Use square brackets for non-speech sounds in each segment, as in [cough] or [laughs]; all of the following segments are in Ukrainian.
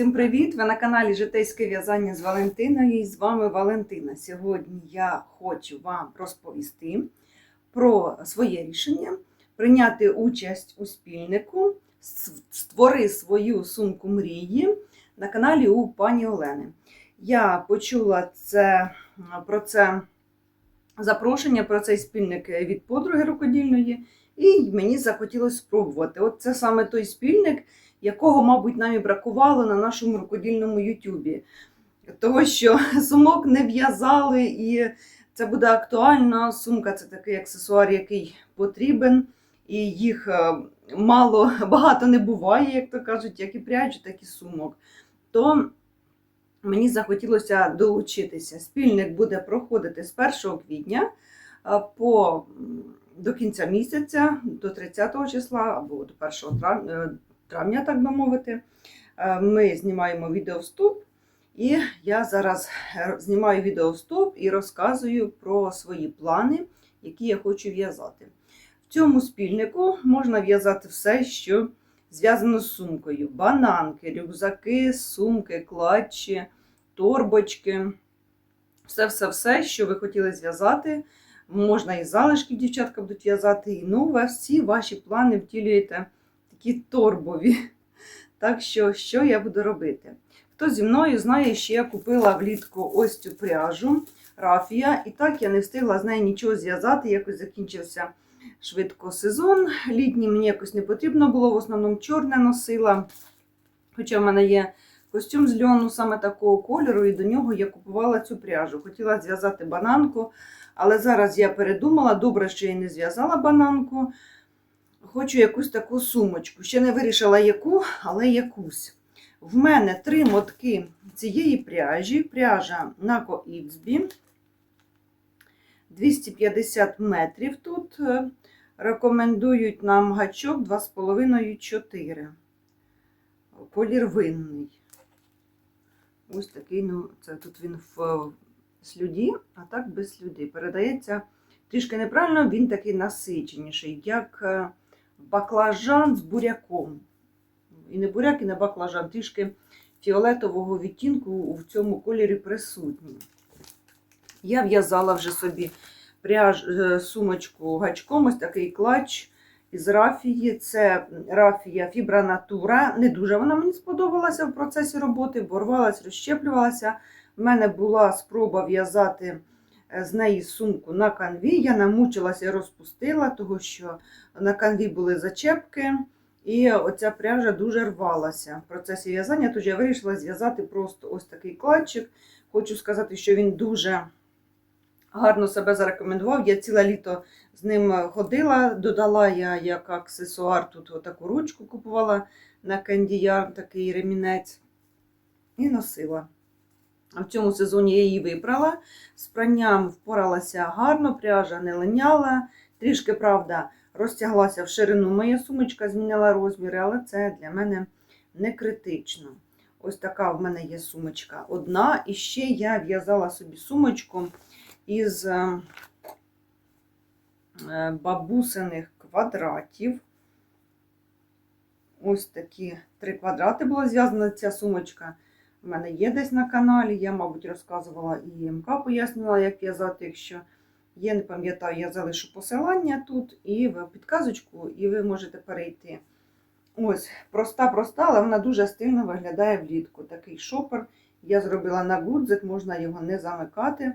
Всім привіт! Ви на каналі Житейське в'язання з Валентиною і з вами Валентина. Сьогодні я хочу вам розповісти про своє рішення прийняти участь у спільнику «С- Створи свою сумку мрії на каналі у пані Олени. Я почула це, про це запрошення, про цей спільник від подруги рукодільної, і мені захотілося спробувати. От це саме той спільник якого, мабуть, нам і бракувало на нашому рукодільному Ютубі. Того, що [laughs] сумок не в'язали, і це буде актуально. Сумка це такий аксесуар, який потрібен, і їх е, мало, [laughs] багато не буває, як то кажуть, як і пряжі, так і сумок. То мені захотілося долучитися. Спільник буде проходити з 1 квітня е, по, до кінця місяця, до 30 числа або до 1 травня травня, так би мовити. Е, Ми знімаємо відеовступ, і я зараз е, знімаю відеовступ і розказую про свої плани, які я хочу в'язати. В цьому спільнику можна в'язати все, що зв'язано з сумкою: бананки, рюкзаки, сумки, клатчі, торбочки. Все-все-все, що ви хотіли зв'язати. Можна і залишки дівчатка будуть в'язати, і ну, всі ваші плани втілюєте такі торбові. Так що, що я буду робити? Хто зі мною знає, що я купила влітку ось цю пряжу рафія, і так я не встигла з нею нічого зв'язати, якось закінчився швидко сезон. Літній мені якось не потрібно було, в основному чорне носила. Хоча в мене є костюм з льону саме такого кольору, і до нього я купувала цю пряжу. Хотіла зв'язати бананку, але зараз я передумала, добре, що я не зв'язала бананку. Хочу якусь таку сумочку. Ще не вирішила яку, але якусь. В мене три мотки цієї пряжі. Пряжа Нако Іксбі. 250 метрів тут. Е, Рекомендують нам гачок 2,5-4. Колір винний. Ось такий, ну, це тут він в слюді, а так без слюди. Передається трішки неправильно, він такий насиченіший, як е, баклажан з буряком. І не буряк, і не баклажан, трішки фіолетового відтінку в цьому кольорі присутній. Я в'язала вже собі пряж, е, сумочку гачком, ось такий клач із рафії. Це рафія Фібра Натура. Не дуже вона мені сподобалася в процесі роботи, бо рвалась, розщеплювалася. У мене була спроба в'язати з неї сумку на канві. Я намучилася і розпустила, тому що на канві були зачепки, і оця пряжа дуже рвалася в процесі в'язання. Тож я вирішила зв'язати просто ось такий кладчик. Хочу сказати, що він дуже гарно себе зарекомендував. Я ціле літо з ним ходила, додала я як аксесуар тут отаку ручку купувала на кандіяр, такий ремінець, і носила. А в цьому сезоні я її випрала. З пранням впоралася гарно, пряжа не линяла. Трішки, правда, розтяглася в ширину. Моя сумочка змінила розміри, але це для мене не критично. Ось така в мене є сумочка одна. І ще я в'язала собі сумочку із е, е, бабусиних квадратів. Ось такі три квадрати була зв'язана ця сумочка. У мене є десь на каналі. Я, мабуть, розказувала і МК пояснювала, як в'язати. Якщо є, не пам'ятаю, я залишу посилання тут і в підказочку, і ви можете перейти. Ось, проста-проста, але вона дуже стильно виглядає влітку. Такий шопер. Я зробила на гудзик, можна його не замикати,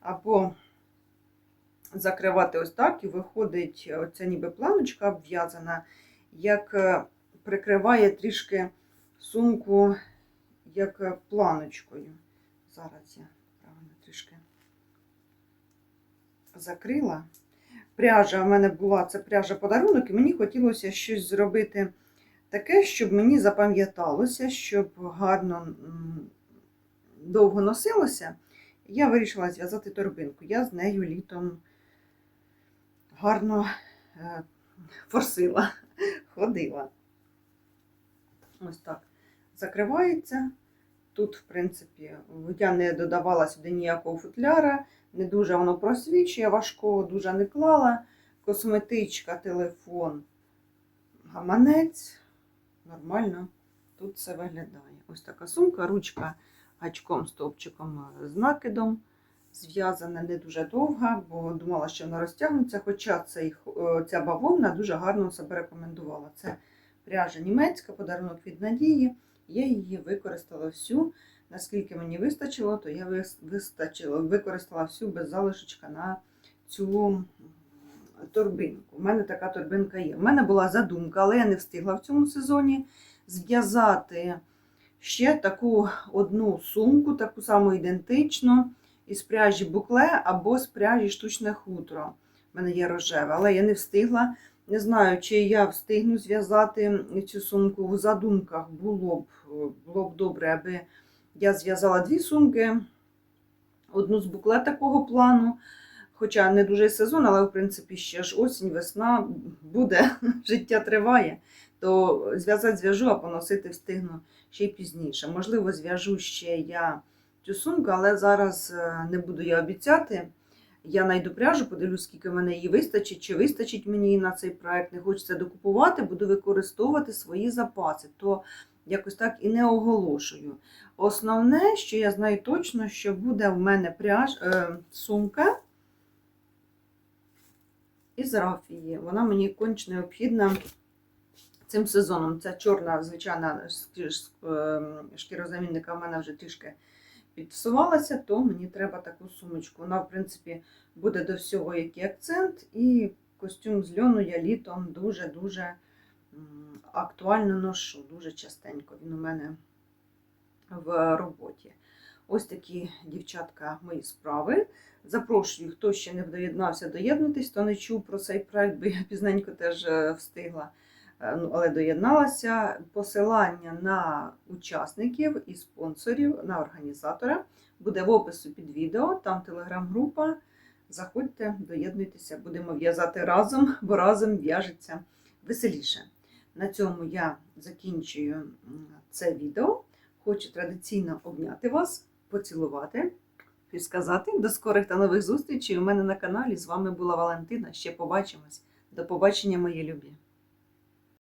або закривати ось так, і виходить оця ніби планочка обв'язана, як е, прикриває трішки сумку як е, планочкою. Зараз я правильно трішки закрила. Пряжа в мене була це пряжа подарунок, і мені хотілося щось зробити таке, щоб мені запам'яталося, щоб гарно довго носилося. Я вирішила зв'язати торбинку. Я з нею літом гарно е, форсила, [laughs] ходила. Ось так закривається. Тут, в принципі, я не додавала сюди ніякого футляра, не дуже воно просвічує, важкого дуже не клала. Косметичка, телефон, гаманець. Нормально тут все виглядає. ось така сумка, ручка гачком, стовпчиком е, з накидом. Зв'язана не дуже довга, бо думала, що вона розтягнеться, хоча цей, е, ця бавовна дуже гарно себе рекомендувала. Це пряжа німецька, подарунок від Надії. Я її використала всю. Наскільки мені вистачило, то я вис- вистачило, використала всю без залишечка на цю торбинку. У мене така торбинка є. У мене була задумка, але я не встигла в цьому сезоні зв'язати ще таку одну сумку, таку саму ідентичну, із пряжі букле або з пряжі штучне хутро. У мене є рожеве, але я не встигла. Не знаю, чи я встигну зв'язати цю сумку. В задумках було б, було б добре, аби я зв'язала дві сумки, одну з букле такого плану. Хоча не дуже сезон, але в принципі ще ж осінь, весна буде, [laughs] життя триває. То зв'язати зв'яжу, а поносити встигну ще й пізніше. Можливо, зв'яжу ще я цю сумку, але зараз е, не буду я обіцяти. Я знайду пряжу, подивлюсь, скільки в мене її вистачить, чи вистачить мені на цей проект. Не хочеться докупувати, буду використовувати свої запаси. То якось так і не оголошую. Основне, що я знаю точно, що буде в мене пряж, е, сумка із рафії. Вона мені конч необхідна цим сезоном. Ця чорна, звичайна е, шкірозамінника в мене вже трішки підпсувалася, то мені треба таку сумочку. Вона, в принципі, буде до всього як і акцент, і костюм з льону я літом дуже-дуже актуально ношу, дуже частенько. Він у мене в роботі. Ось такі, дівчатка, мої справи. Запрошую, хто ще не доєднався, доєднуйтесь, хто не чув про цей проект, бо я пізненько теж е, встигла, але доєдналася. Посилання на учасників і спонсорів, на організатора буде в опису під відео, там телеграм-група. Заходьте, доєднуйтеся, будемо в'язати разом, бо разом в'яжеться веселіше. На цьому я закінчую це відео. Хочу традиційно обняти вас, поцілувати і сказати до скорих та нових зустрічей у мене на каналі. З вами була Валентина. Ще побачимось. До побачення, мої любі!